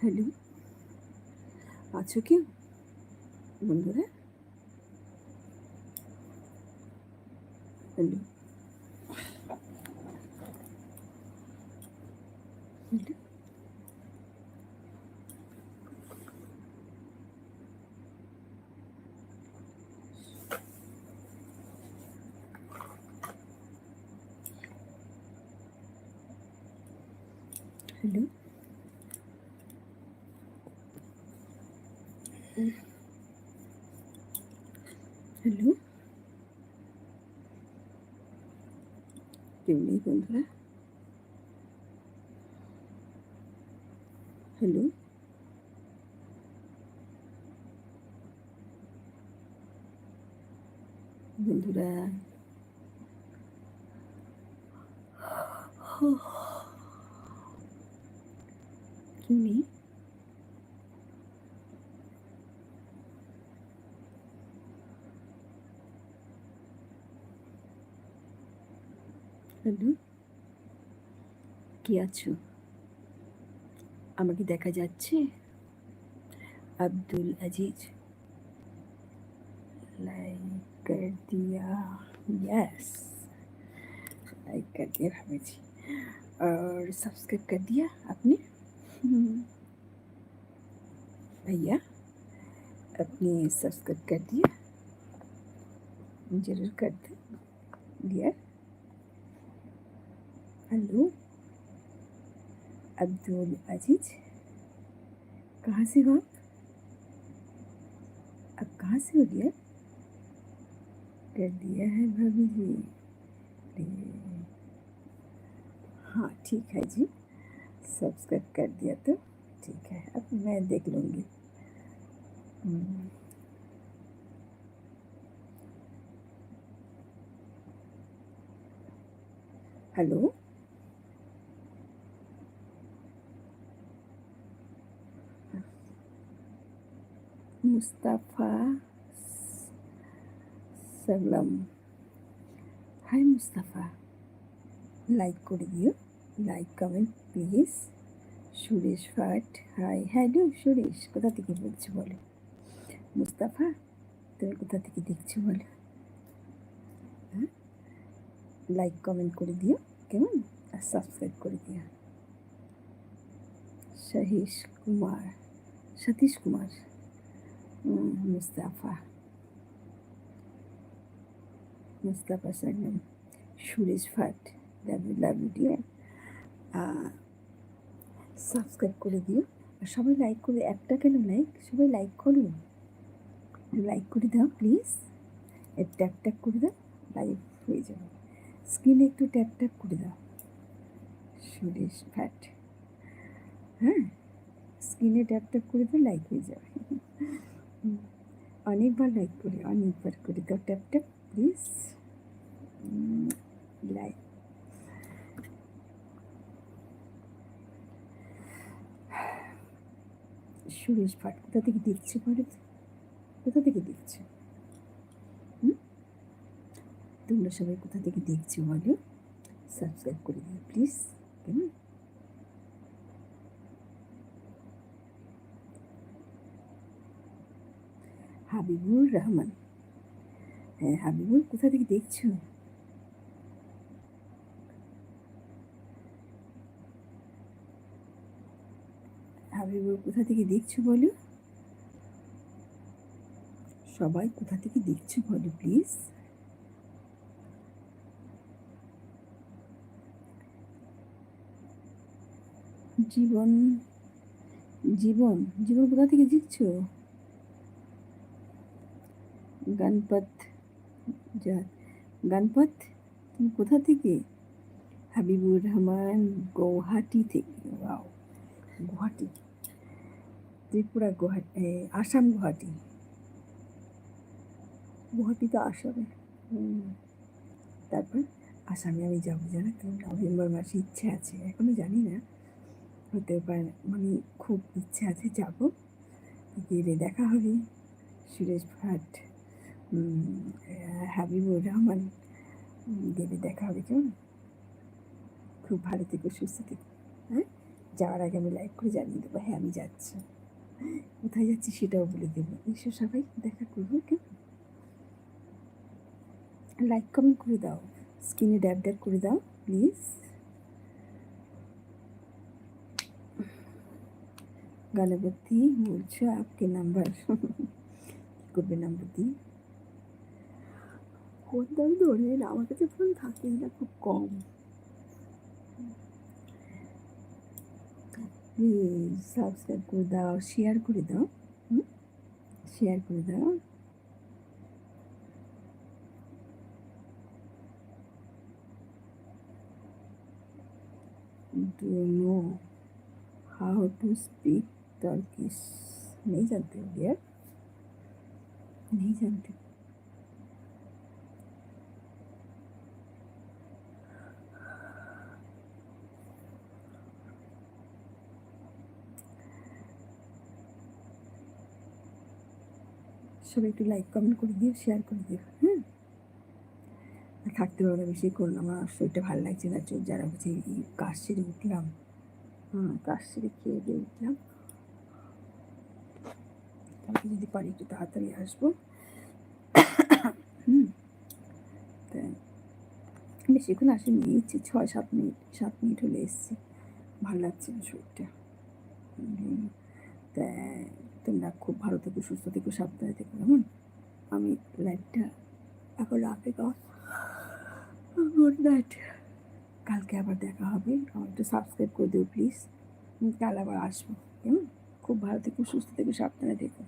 Hello? আছো কি বন্ধুরা? হ্যালো? হ্যালো? হ্যালো? হ্যালো কেউ নেই বন্ধুরা হ্যালো বন্ধুরা কেউ নেই হ্যালো কে আছো আমাকে দেখা যাচ্ছে আব্দুল আজিজ लाइक कर दिया यस लाइक कर दिया भाभी जी और सब्सक्राइब कर दिया आपने हम्म। भैया अपने सब्सक्राइब कर दिया जरूर कर दे दिया हेलो। अब्दुल अज़ीज़ कहाँ से हो आप? आप कहाँ से हो डियर कर दिया है भाभी जी। हाँ ठीक है जी। सब्सक्राइब कर दिया तो ठीक है अब मैं देख लूँगी। हम्म, हेलो। মুস্তাফা সালাম হাই মুস্তাফা লাইক করে দিও like comment please Suresh Bhat hi hello Suresh কোথা থেকে বলছো বলো মুস্তাফা তুমি কোথা থেকে দেখছ বলো হ্যাঁ লাইক কমেন্ট করে দিও কেমন আর সাবস্ক্রাইব করে দিও সহিশ কুমার সতীশ কুমার মুস্তাফা। মুস্তাফা সালাম Suresh Bhat love you subscribe করে দিও। আর সবাই লাইক করে, একটা কেন লাইক সবাই লাইক করো। লাইক করে দাও প্লিজ ট্যাপ ট্যাপ করে দাও লাইভ হয়ে যাবে। স্ক্রিনে একটু ট্যাপ ট্যাপ করে দাও। সুরেশ ভাট। হ্যাঁ? স্ক্রিনে ট্যাপ ট্যাপ করে দাও লাইক হয়ে যাবে। অনেকবার লাইক করে, অনেকবার করে। দাও tap tap please like Suresh Bhat, কোথা থেকে দেখছে বলো তো? কোথা থেকে দেখছ? তোমরা সবাই কোথা থেকে দেখছ বলো? সাবস্ক্রাইব করে দিও প্লিজ কেমন? হাবিবুর রহমান। হ্যাঁ হাবিবুর কোথা থেকে দেখছ? হাবিবুর কোথা থেকে দেখছ বলো? সবাই কোথা থেকে দেখছ বলো, প্লিজ। জীবন জীবন জীবন কোথা থেকে দেখছ? গণপত যা গণপত তুমি কোথা থেকে? হাবিবুর রহমান গৌহাটি থেকে। গুয়াহাটি। ত্রিপুরা গুয়াহাটি এ, আসাম গুয়াহাটি। গুয়াহাটি তো আসামে। তারপর আসামে আমি যাব জানা তো। নভেম্বর মাসে ইচ্ছে আছে। এখনও জানি না। হতে পারে মানে খুব ইচ্ছে আছে যাব। গেলে দেখা হবে। সুরেশ ভাট হাবিবুর রহমান গেলে দেখা হবে, কেমন? খুব ভালো থেকো, সুস্থ থেকো। হ্যাঁ? যাওয়ার আগে আমি লাইক করে জানিয়ে দেবো হ্যাঁ আমি যাচ্ছি। কোথায় যাচ্ছি সেটাও বলে দেবো। এসো সবাই, দেখা করব, কেমন? লাইক কমেন্ট করে দাও। স্ক্রিনে ড্যাব ড্যাব করে দাও প্লিজ গালাবতী, বলছো, আপকে নাম্বার কী করবে নাম্বার দিয়ে? ফোন তো আমি ধরে না আমার কাছে ফোন থাকেই না খুব কম প্লিজ সাবস্ক্রাইব করে দাও শেয়ার করে দাও হুম শেয়ার করে দাও do you know how to speak Turkish नहीं जानते हो यार नहीं जानते সবাই একটু লাইক কমেন্ট করে দিও শেয়ার করে দিও আর থাকতে পারব না বেশি করলাম আমার শরীরটা ভালো লাগছে না চোখ যারা হচ্ছে কাজ সেরে উঠলাম। হ্যাঁ কাজ সেরে খেয়ে দিয়ে উঠলাম। যদি পারি একটু তাড়াতাড়ি আসব। হুম, তা বেশিক্ষণ আসেনি নিয়েছি ছয়, সাত মিনিট সাত মিনিট হলে এসছি। ভালো লাগছে না শরীরটা। তা তোমরা খুব ভালো থেকো, সুস্থ থেকো, সাবধানে থেকো, কেমন? আমি লাইটটা এখন রাখে গুড নাইট কালকে আবার দেখা হবে। আমার একটু সাবস্ক্রাইব করে দিও প্লিজ কাল আবার আসব, কেমন? খুব ভালো থেকো, সুস্থ থেকো, সাবধানে থেকো।